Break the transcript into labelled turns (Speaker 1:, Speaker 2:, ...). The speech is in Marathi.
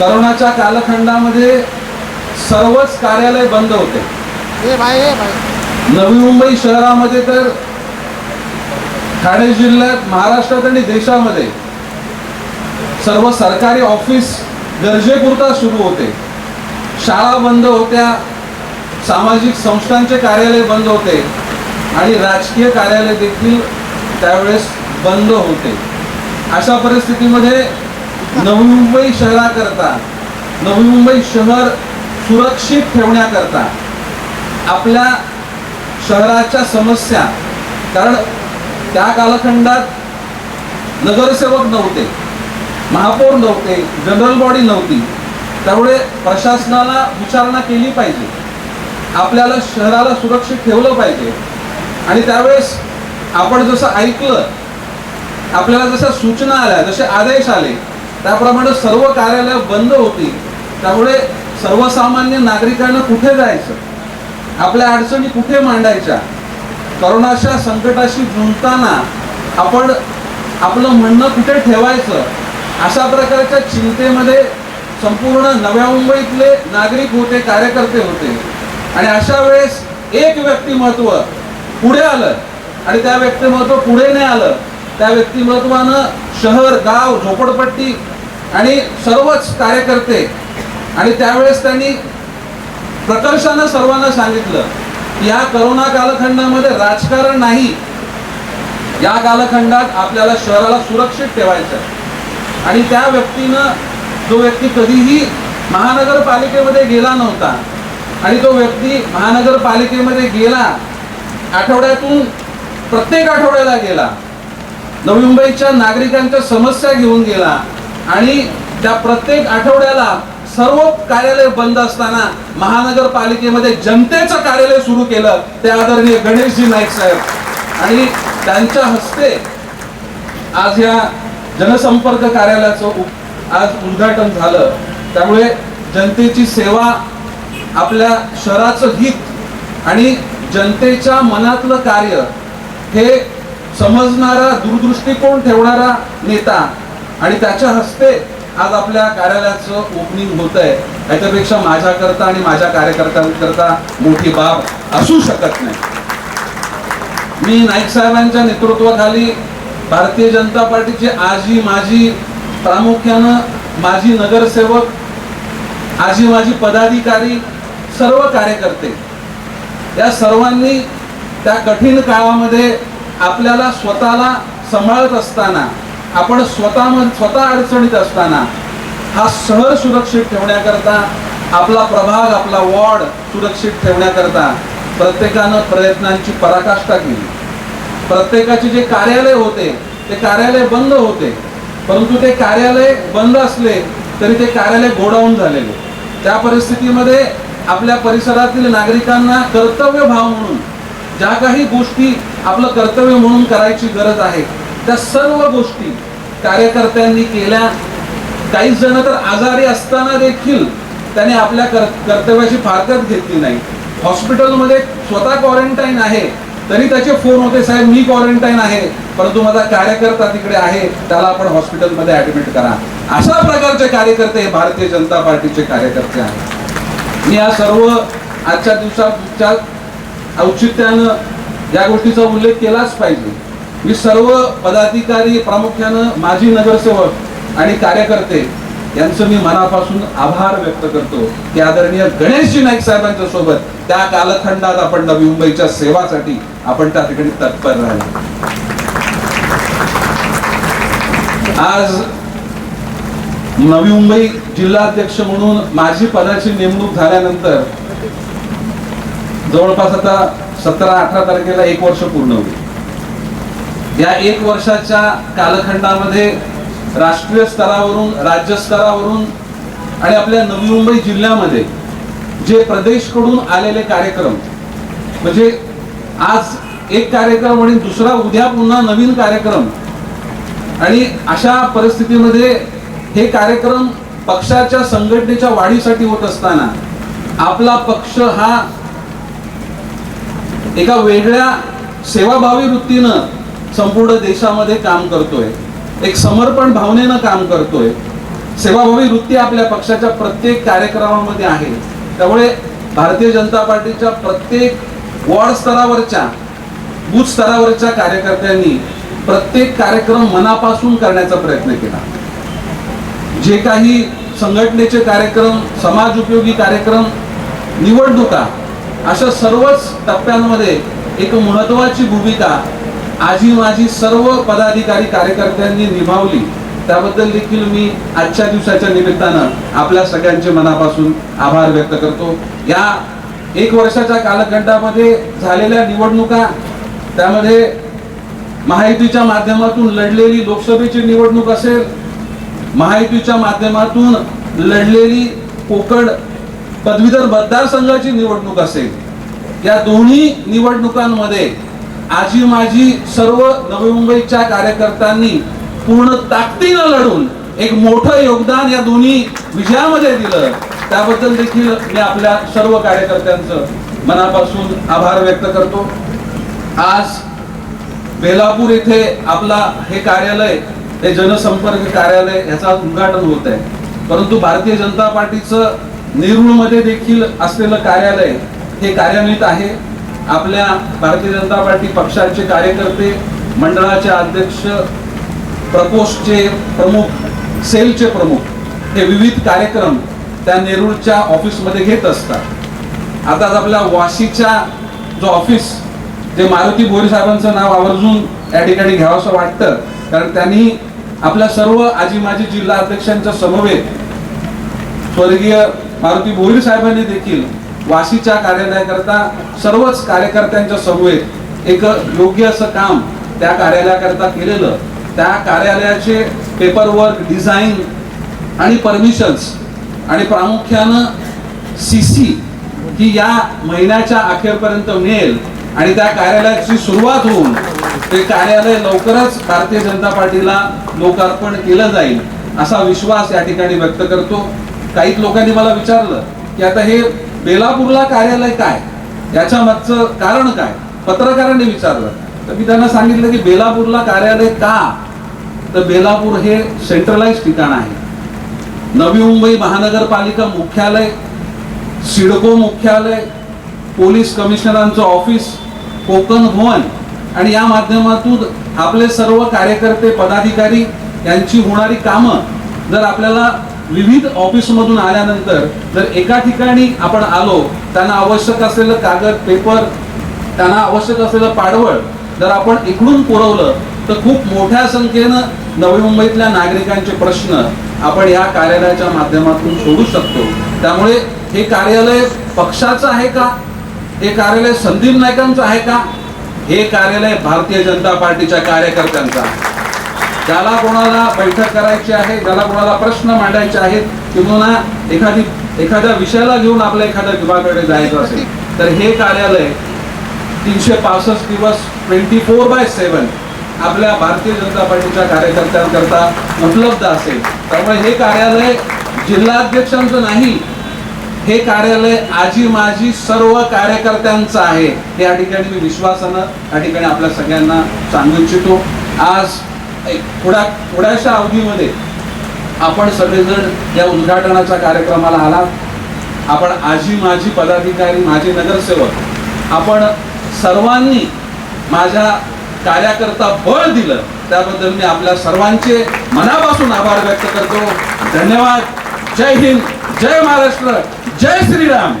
Speaker 1: करोनाच्या कालखंडामध्ये सर्वच कार्यालय बंद होते. नवी मुंबई शहरामध्ये तर ठाणे जिल्ह्यात महाराष्ट्रात आणि देशामध्ये सर्व सरकारी ऑफिस गरजेपुरता सुरू होते. शाळा बंद होत्या सामाजिक संस्थांचे कार्यालय बंद होते आणि राजकीय कार्यालय देखील त्यावेळेस बंद होते. अशा परिस्थितीमध्ये नवी मुंबई शहराकरता नवी मुंबई शहर सुरक्षित ठेवण्याकरता आपल्या शहराच्या समस्या कारण त्या कालखंडात नगरसेवक नव्हते महापौर नव्हते जनरल बॉडी नव्हती त्यामुळे प्रशासनाला विचारणा केली पाहिजे. आपल्याला शहराला सुरक्षित ठेवलं पाहिजे. आणि त्यावेळेस आपण जसं ऐकलं आपल्याला जशा सूचना आल्या जसे आदेश आले त्याप्रमाणे सर्व कार्यालय बंद होती. त्यामुळे सर्वसामान्य नागरिकांना कुठे जायचं? आपल्या अडचणी कुठे मांडायच्या? करोनाच्या संकटाशी झुंजताना आपण आपलं म्हणणं कुठे ठेवायचं? अशा प्रकारच्या चिंतेमध्ये संपूर्ण नव्या मुंबईतले नागरिक होते कार्यकर्ते होते. आणि अशा वेळेस एक व्यक्तिमत्व पुढे आलं आणि त्या व्यक्तिमत्व पुढे नाही आलं. त्या व्यक्तिमत्वानं शहर गाव झोपडपट्टी आणि सर्वच कार्यकर्ते आणि त्यावेळेस त्यांनी प्रकर्षानं सर्वांना सांगितलं की या करोना कालखंडामध्ये राजकारण नाही या कालखंडात आपल्याला शहराला सुरक्षित ठेवायचं आहे. आणि त्या व्यक्तीनं जो व्यक्ती कधीही महानगरपालिकेमध्ये गेला नव्हता आणि तो व्यक्ती महानगरपालिकेमध्ये गेला आठवड्यातून प्रत्येक आठवड्याला गेला नवी मुंबईच्या नागरिकांच्या समस्या घेऊन गेला आणि त्या प्रत्येक आठवड्याला सर्व कार्यालय बंद असताना महानगरपालिकेमध्ये जनतेचं कार्यालय सुरू केलं ते आदरणीय गणेशजी नाईक साहेब. आणि त्यांच्या हस्ते आज या जनसंपर्क कार्यालयाचं आज उद्घाटन झालं. त्यामुळे जनतेची सेवा आपल्या शहराचं हित आणि जनतेच्या मनातलं कार्य हे समजणारा दूरदृष्टिकोन ठेवणारा नेता आणि त्याच्या हस्ते आज आपल्या कार्यालयाचं ओपनिंग होत आहे याच्यापेक्षा माझ्याकरता आणि माझ्या कार्यकर्त्यांकरता मोठी बाब असू शकत नाही. मी नाईक साहेबांच्या नेतृत्वाखाली भारतीय जनता पार्टीची आजी माझी प्रामुख्यानं माजी नगरसेवक आजी माझी पदाधिकारी सर्व कार्यकर्ते या सर्वांनी त्या कठीण काळामध्ये आपल्याला स्वतःला सांभाळत असताना आपण स्वतः स्वतः अडचणीत असताना हा शहर सुरक्षित ठेवण्याकरता आपला प्रभाग आपला वॉर्ड सुरक्षित ठेवण्याकरता प्रत्येकानं प्रयत्नांची पराकाष्ठा केली. प्रत्येकाचे जे कार्यालय होते ते कार्यालय बंद होते. परंतु ते कार्यालय बंद असले तरी ते कार्यालय गोडाऊन झालेले. त्या परिस्थितीमध्ये आपल्या परिसरातील नागरिकांना कर्तव्य भाव म्हणून ज्या काही गोष्टी आपलं कर्तव्य म्हणून करायची गरज आहे त्या सर्व गोष्टी कार्यकर्त्यांनी केल्या. काही जण तर आजारी असताना देखील त्याने आपल्या कर कर्तव्याची फारकत घेतली नाही. हॉस्पिटलमध्ये स्वतः क्वारंटाईन आहे तरी त्याचे फोन होते साहेब मी क्वारंटाईन आहे परंतु माझा कार्यकर्ता तिकडे आहे त्याला आपण हॉस्पिटलमध्ये ऍडमिट करा. अशा प्रकारचे कार्यकर्ते हे भारतीय जनता पार्टीचे कार्यकर्ते आहेत. मी या सर्व आजच्या दिवसाच्या औचित्यानं या गोष्टीचा उल्लेख केलाच पाहिजे. मी सर्व पदाधिकारी प्रामुख्यानं माजी नगरसेवक आणि कार्यकर्ते यांचं मी मनापासून आभार व्यक्त करतो की आदरणीय गणेशजी नाईक साहेबांच्या सोबत त्या कालखंडात आपण नवी मुंबईच्या सेवासाठी आपण त्या ठिकाणी तत्पर राहिलो. आज नवी मुंबई जिल्हाध्यक्ष म्हणून माझी पदाची नेमणूक झाल्यानंतर जवळपास आता सतरा अठरा तारखेला एक वर्ष पूर्ण होईल. या एक वर्षाच्या कालखंडामध्ये राष्ट्रीय स्तरावरून राज्य स्तरावरून आणि आपल्या नवी मुंबई जिल्ह्यामध्ये जे प्रदेशकडून आलेले कार्यक्रम म्हणजे आज एक कार्यक्रम आणि दुसरा उद्या पुन्हा नवीन कार्यक्रम आणि अशा परिस्थितीमध्ये हे कार्यक्रम पक्षाच्या संघटनेच्या वाढीसाठी होत असताना आपला पक्ष हा एका वेगळ्या सेवाभावी वृत्तीनं संपूर्ण देशामध्ये काम करतोय. एक समर्पण भावनेनं काम करतोय. सेवाभावी वृत्ती आपल्या पक्षाच्या प्रत्येक कार्यक्रमामध्ये आहे. त्यामुळे भारतीय जनता पार्टीच्या प्रत्येक वॉर्ड स्तरावरच्या बूथ स्तरावरच्या कार्यकर्त्यांनी प्रत्येक कार्यक्रम मनापासून करण्याचा प्रयत्न केला. जे काही संघटनेचे कार्यक्रम समाज उपयोगी कार्यक्रम निवडणुका अशा सर्वच टप्प्यांमध्ये एक महत्वाची भूमिका आजी माझी सर्व पदाधिकारी कार्यकर्त्यांनी निभावली. त्याबद्दल देखील मी आजच्या दिवसाच्या निमित्तानं आपल्या सगळ्यांचे मनापासून आभार व्यक्त करतो. या एक वर्षाच्या कालखंडामध्ये झालेल्या निवडणुका त्यामध्ये महायुतीच्या माध्यमातून लढलेली लोकसभेची निवडणूक असेल महायुतीच्या माध्यमातून लढलेली कोकण पदवीधर मतदारसंघाची निवडणूक असेल या दोन्ही निवडणुकांमध्ये आजी माझी सर्व नवी मुंबईच्या कार्यकर्त्यांनी पूर्ण ताकदीनं लढून एक मोठं योगदान या दोन्ही विजयामध्ये दिलं. त्याबद्दल देखील मी आपल्या सर्व कार्यकर्त्यांचं मनापासून आभार व्यक्त करतो. आज बेलापूर येथे आपला हे कार्यालय हे जनसंपर्क कार्यालय याचा उद्घाटन होत आहे. परंतु भारतीय जनता पार्टीचं नेरूळमध्ये देखील असलेलं कार्यालय हे कार्यान्वित आहे. आपल्या भारतीय जनता पार्टी पक्षाचे कार्यकर्ते मंडळाचे अध्यक्ष प्रकोष्ठचे प्रमुख सेलचे प्रमुख हे विविध कार्यक्रम त्या नेरूळच्या ऑफिसमध्ये घेत असतात. आता आपल्या वाशीच्या जो ऑफिस जे मारुती बोरी साहेबांचं नाव आवर्जून या ठिकाणी घ्यावंसं वाटतं कारण त्यांनी आपल्या सर्व आजी माजी जिल्हा अध्यक्षांच्या समवेत स्वर्गीय मारुती बोरी साहेबांनी देखील वाशीच्या कार्यालयाकरता सर्वच कार्यकर्त्यांच्या समवेत एक योग्य असं काम त्या कार्यालयाकरता केलेलं. त्या कार्यालयाचे पेपर वर्क डिझाईन आणि परमिशन्स आणि प्रामुख्यानं सी सी ही या महिन्याच्या अखेरपर्यंत मिळेल आणि त्या कार्यालयाची सुरुवात होऊन ते कार्यालय लवकरच भारतीय जनता पार्टीला लोकार्पण केलं जाईल असा विश्वास या ठिकाणी व्यक्त करतो. काही लोकांनी मला विचारलं की आता हे बेलापूरला कार्यालय काय? याच्या मागचं कारण काय? पत्रकारांनी विचारलं. तर मी त्यांना सांगितलं की बेलापूरला कार्यालय का? तर बेलापूर हे सेंट्रलाइज ठिकाण आहे. नवी मुंबई महानगरपालिका मुख्यालय सिडको मुख्यालय पोलीस कमिशनरांचं ऑफिस कोकण भवन आणि या माध्यमातून आपले सर्व कार्यकर्ते पदाधिकारी यांची होणारी कामं जर आपल्याला विविध ऑफिसमधून आल्यानंतर जर एका ठिकाणी आपण आलो त्यांना आवश्यक असलेलं कागद पेपर त्यांना आवश्यक असलेलं पाडवळ जर आपण इकडून पुरवलं तर खूप मोठ्या संख्येनं नवी मुंबईतल्या नागरिकांचे प्रश्न आपण या कार्यालयाच्या माध्यमातून सोडू शकतो. त्यामुळे हे कार्यालय पक्षाचं आहे का? हे कार्यालय संदीप नायकांचं आहे का? हे कार्यालय भारतीय जनता पार्टीच्या कार्यकर्त्यांचं आहे. ज्याला कोणाला बैठक करायची आहे ज्याला कोणाला प्रश्न मांडायचे आहेत किंवा एखादी एखाद्या विषयाला घेऊन आपल्या एखाद्या विभागाकडे जायचं असेल तर हे कार्यालय तीनशे पासष्ट दिवस ट्वेंटी फोर बाय सेवन आपल्या भारतीय जनता पार्टीच्या कार्यकर्त्यांकरता उपलब्ध असेल. त्यामुळे हे कार्यालय जिल्हाध्यक्षांचं नाही हे कार्यालय आजी माझी सर्व कार्यकर्त्यांचं आहे. हे या ठिकाणी मी विश्वासानं या ठिकाणी आपल्या सगळ्यांना सांगू इच्छितो. आज थोड्या थोड्याशा अवधीमध्ये आपण सगळेजण या उद्घाटनाच्या कार्यक्रमाला आलात आपण आजी माझी पदाधिकारी माझे नगरसेवक आपण सर्वांनी माझ्या कार्याकरता बळ दिलं. त्याबद्दल मी आपल्या सर्वांचे मनापासून आभार व्यक्त करतो. धन्यवाद. जय हिंद. जय महाराष्ट्र. जय श्रीराम.